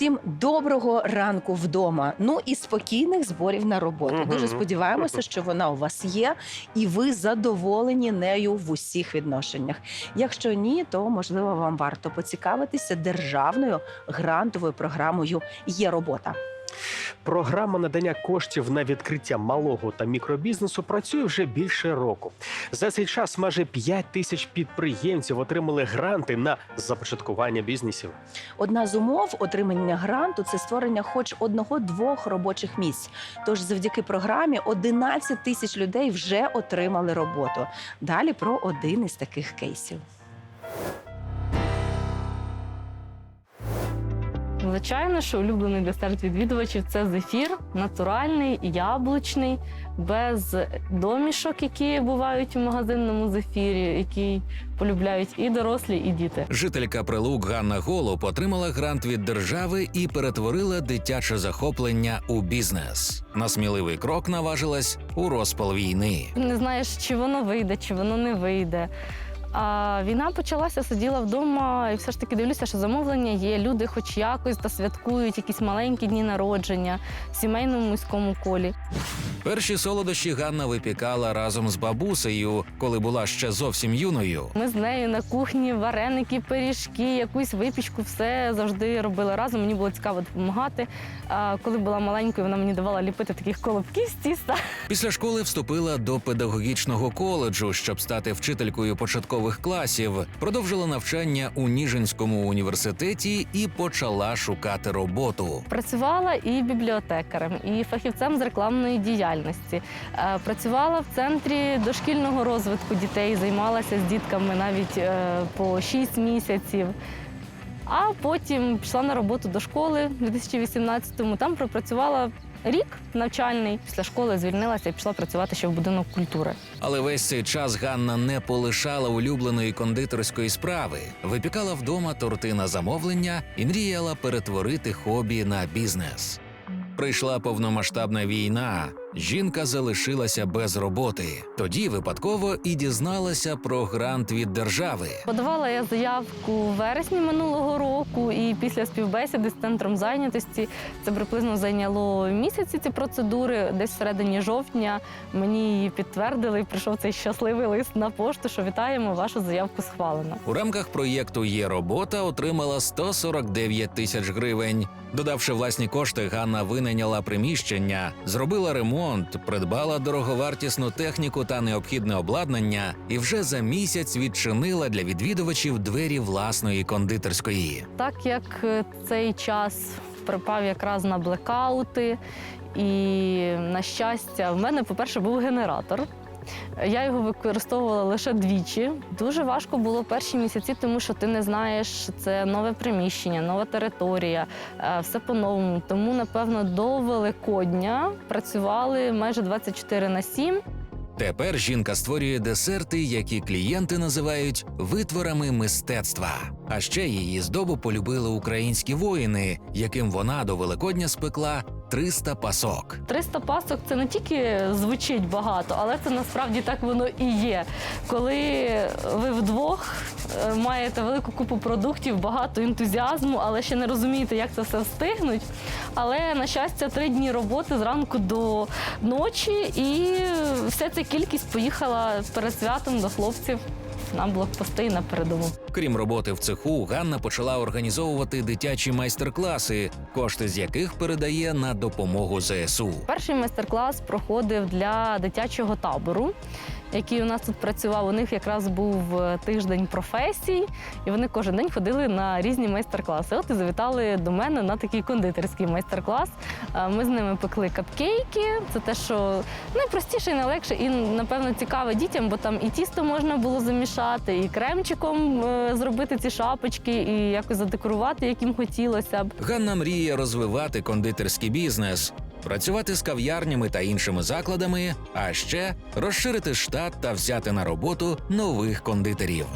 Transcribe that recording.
усім доброго ранку вдома. Ну і спокійних зборів на роботу. Дуже сподіваємося, що вона у вас є, і ви задоволені нею в усіх відношеннях. Якщо ні, то можливо вам варто поцікавитися державною грантовою програмою Є робота. Програма надання коштів на відкриття малого та мікробізнесу працює вже більше року. За цей час майже 5 тисяч підприємців отримали гранти на започаткування бізнесів. Одна з умов отримання гранту це створення хоч одного-двох робочих місць. Тож, завдяки програмі 11 тисяч людей вже отримали роботу. Далі про один із таких кейсів. Звичайно, що улюблений десерт відвідувачів це зефір, натуральний, яблучний, без домішок, які бувають у магазинному зефірі, який полюбляють і дорослі, і діти. Жителька прилук Ганна Голуб отримала грант від держави і перетворила дитяче захоплення у бізнес. На сміливий крок наважилась у розпал війни. Не знаєш, чи воно вийде, чи воно не вийде. А війна почалася, сиділа вдома, і все ж таки дивлюся, що замовлення є. Люди, хоч якось, та святкують якісь маленькі дні народження в сімейному міському колі. Перші солодощі Ганна випікала разом з бабусею, коли була ще зовсім юною. Ми з нею на кухні вареники, пиріжки, якусь випічку, все завжди робили разом. Мені було цікаво допомагати. А коли була маленькою, вона мені давала ліпити таких колобків з тіста. Після школи вступила до педагогічного коледжу, щоб стати вчителькою початкових класів. Продовжила навчання у Ніжинському університеті і почала шукати роботу. Працювала і бібліотекарем, і фахівцем з рекламної діяльності. Е, Працювала в центрі дошкільного розвитку дітей, займалася з дітками навіть е, по 6 місяців. А потім пішла на роботу до школи в 2018-му. Там пропрацювала рік навчальний. Після школи звільнилася і пішла працювати ще в будинок культури. Але весь цей час Ганна не полишала улюбленої кондитерської справи, випікала вдома торти на замовлення і мріяла перетворити хобі на бізнес. Прийшла повномасштабна війна. Жінка залишилася без роботи. Тоді випадково і дізналася про грант від держави. Подавала я заявку в вересні минулого року, і після співбесіди з центром зайнятості це приблизно зайняло місяці ці процедури. Десь всередині жовтня мені її підтвердили, і прийшов цей щасливий лист на пошту, що вітаємо, вашу заявку схвалено. У рамках проєкту Є робота отримала 149 тисяч гривень. Додавши власні кошти, Ганна винайняла приміщення, зробила ремонт, придбала дороговартісну техніку та необхідне обладнання, і вже за місяць відчинила для відвідувачів двері власної кондитерської. Так як е, цей час припав якраз на блекаути, і на щастя, в мене, по-перше, був генератор. Я його використовувала лише двічі. Дуже важко було перші місяці, тому що ти не знаєш, це нове приміщення, нова територія, е, все по-новому. Тому, напевно, до Великодня працювали майже 24 на 7. Тепер жінка створює десерти, які клієнти називають витворами мистецтва. А ще її здобу полюбили українські воїни, яким вона до Великодня спекла 300 пасок. 300 пасок це не тільки звучить багато, але це насправді так воно і є. Коли ви вдвох е, маєте велику купу продуктів, багато ентузіазму, але ще не розумієте, як це все встигнуть. Але на щастя, три дні роботи зранку до ночі, і вся ця кількість поїхала перед святом до хлопців на блокпости і на передову. Крім роботи в цеху, Ганна почала організовувати дитячі майстер-класи, кошти з яких передає на допомогу ЗСУ. Перший майстер-клас проходив для дитячого табору, який у нас тут працював. У них якраз був е, тиждень професій, і вони кожен день ходили на різні майстер-класи. От і завітали до мене на такий кондитерський майстер-клас. Е, Ми з ними пекли капкейки. Це те, що найпростіше і найлегше, і напевно цікаве дітям, бо там і тісто можна було замішати, і кремчиком е, зробити ці шапочки, і якось задекорувати, як їм хотілося б. Ганна мріє розвивати кондитерський бізнес, працювати з кав'ярнями та іншими закладами, а ще розширити штат та взяти на роботу нових кондитерів.